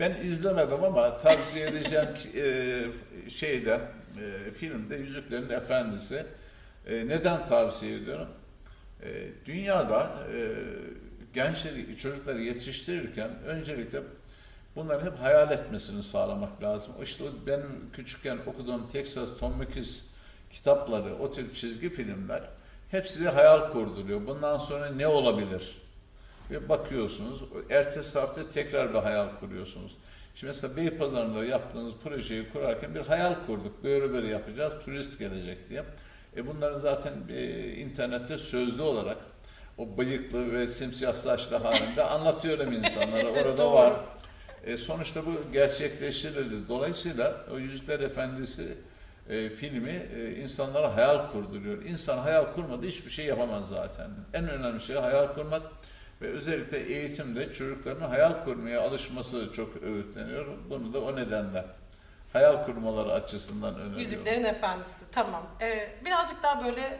Ben izlemedim ama tavsiye edeceğim e, şeyde e, filmde Yüzüklerin Efendisi. E, neden tavsiye ediyorum? E, dünyada e, gençleri, çocukları yetiştirirken öncelikle bunları hep hayal etmesini sağlamak lazım. İşte benim küçükken okuduğum Texas Tom Mükis kitapları, o tür çizgi filmler hep size hayal kurduruyor. Bundan sonra ne olabilir? Ve bakıyorsunuz, ertesi hafta tekrar bir hayal kuruyorsunuz. Şimdi mesela Beypazarı'nda yaptığınız projeyi kurarken bir hayal kurduk. Böyle böyle yapacağız, turist gelecek diye. E bunların zaten e, internette sözlü olarak o bıyıklı ve simsiyah saçlı halinde anlatıyorum insanlara. Orada var. E, sonuçta bu gerçekleştirildi. Dolayısıyla o Yüzükler Efendisi e, filmi e, insanlara hayal kurduruyor. İnsan hayal kurmadı hiçbir şey yapamaz zaten. En önemli şey hayal kurmak ve özellikle eğitimde çocukların hayal kurmaya alışması çok öğütleniyor. Bunu da o nedenle hayal kurmaları açısından öneriyorum. Yüzüklerin Efendisi. Tamam. Ee, birazcık daha böyle